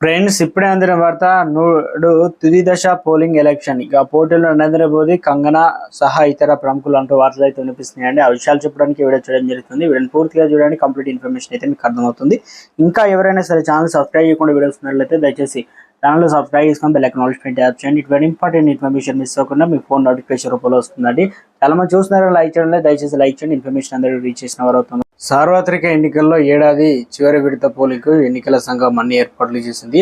Friends ఇప్పుడే అందిన వార్త నూడు తుది దశ పోలింగ్ ఎలక్షన్. ఇక పోటీలో నరేంద్ర మోదీ కంగనా సహా ఇతర ప్రముఖులు అంటూ వార్తలు అయితే వినిపిస్తున్నాయండి. ఆ విషయాలు చెప్పడానికి వీడియో చూడడం జరుగుతుంది. వీడియోని పూర్తిగా చూడండి. కంప్లీట్ ఇన్ఫర్మేషన్ అయితే మీకు అర్థమవుతుంది. ఇంకా ఎవరైనా సరే ఛానల్ సబ్స్క్రైబ్ చేయకుండా వీడియో చూసినట్లయితే దయచేసి ఛానల్ సబ్స్క్రైబ్ చేసుకొని బెల్ ఐకాన్ యాప్ చేయండి. ఇటు వెరీ ఇంపార్టెంట్ ఇన్ఫర్మేషన్ మిస్ అవ్వకుండా మీ ఫోన్ నోటిఫికేషన్ రూపంలో వస్తుందండి. చాలా మంది చూస్తున్నారో లైక్ చేయండి. దయచేసి లైక్ చేయండి. ఇన్ఫర్మేషన్ అందరూ రీచ్ చేసిన వారు అవుతుంది సార్వత్రిక ఎన్నికల్లో ఏడాది చివరి విడత పోలింగ్ ఎన్నికల సంఘం అన్ని ఏర్పాట్లు చేసింది.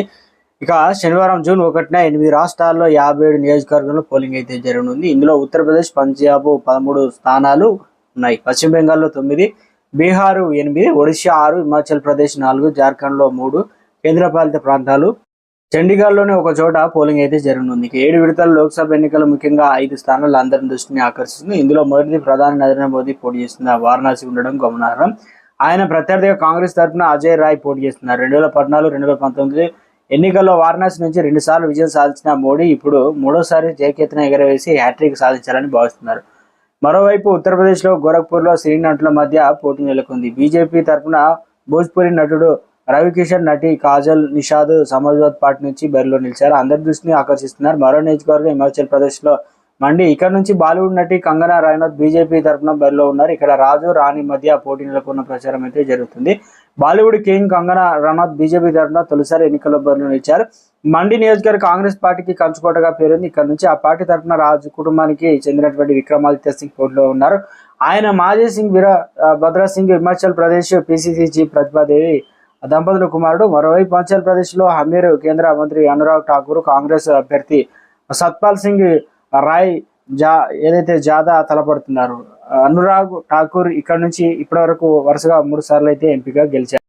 ఇక శనివారం జూన్ ఒకటిన ఎనిమిది రాష్ట్రాల్లో యాభై ఏడు నియోజకవర్గంలో పోలింగ్ అయితే జరగనుంది. ఇందులో ఉత్తరప్రదేశ్ పంజాబ్ పదమూడు స్థానాలు ఉన్నాయి. పశ్చిమ బెంగాల్లో తొమ్మిది బీహారు ఎనిమిది ఒడిశా ఆరు హిమాచల్ ప్రదేశ్ నాలుగు జార్ఖండ్లో మూడు కేంద్రపాలిత ప్రాంతాలు చండీగఢ్లోనే ఒక చోట పోలింగ్ అయితే జరగనుంది. ఏడు విడతల లోక్సభ ఎన్నికలు ముఖ్యంగా ఐదు స్థానాలు అందరి దృష్టిని ఆకర్షిస్తుంది. ఇందులో మొదటిది ప్రధాని నరేంద్ర మోదీ పోటీ చేస్తున్న వారణాసి ఉండడం గమనార్హం. ఆయన ప్రత్యర్థిగా కాంగ్రెస్ తరఫున అజయ్ రాయ్ పోటీ చేస్తున్నారు. రెండు వేల పద్నాలుగు రెండు వేల పంతొమ్మిది ఎన్నికల్లో వారణాసి నుంచి రెండుసార్లు విజయం సాధించిన మోడీ ఇప్పుడు మూడోసారి జయకేతన ఎగరవేసి హ్యాట్రిక్ సాధించాలని భావిస్తున్నారు. మరోవైపు ఉత్తరప్రదేశ్లో గోరఖ్పూర్లో సినీ నటుల మధ్య పోటీ నెలకొంది. బీజేపీ తరఫున భోజ్పురి నటుడు రవికిషన్ నటి కాజల్ నిషాద్ సమాజ్వాద్ పార్టీ నుంచి బరిలో నిలిచారు. అందరి దృష్టిని ఆకర్షిస్తున్నారు. మరో నియోజకవర్గం హిమాచల్ ప్రదేశ్లో మండి. ఇక్కడ నుంచి బాలీవుడ్ నటి కంగనా రనౌత్ బీజేపీ తరఫున బరిలో ఉన్నారు. ఇక్కడ రాజు రాణి మధ్య పోటీ నెలకొన్న ప్రచారం అయితే జరుగుతుంది. బాలీవుడ్ కింగ్ కంగనా రనౌత్ బీజేపీ తరఫున తొలిసారి ఎన్నికల్లో బరిలో నిలిచారు. మండి నియోజకవర్గ కాంగ్రెస్ పార్టీకి కంచుకోటగా పేరుంది. ఇక్కడ నుంచి ఆ పార్టీ తరఫున రాజు కుటుంబానికి చెందినటువంటి విక్రమాదిత్య సింగ్ పోటీలో ఉన్నారు. ఆయన మాజీ Singh Virbhadra Singh Himachal Pradesh PCC chief Pratibha Devi దంపతుల కుమారుడు మరోవైపు హిమాచల్ ప్రదేశ్లో హమీర్ కేంద్ర మంత్రి అనురాగ్ ఠాకూర్ కాంగ్రెస్ అభ్యర్థి సత్పాల్ సింగ్ రాయ్ జా ఏదైతే జాదా తలపడుతున్నారు. అనురాగ్ ఠాకూర్ ఇక్కడ నుంచి ఇప్పటి వరకు వరుసగా మూడు సార్లు అయితే ఎంపీగా గెలిచారు.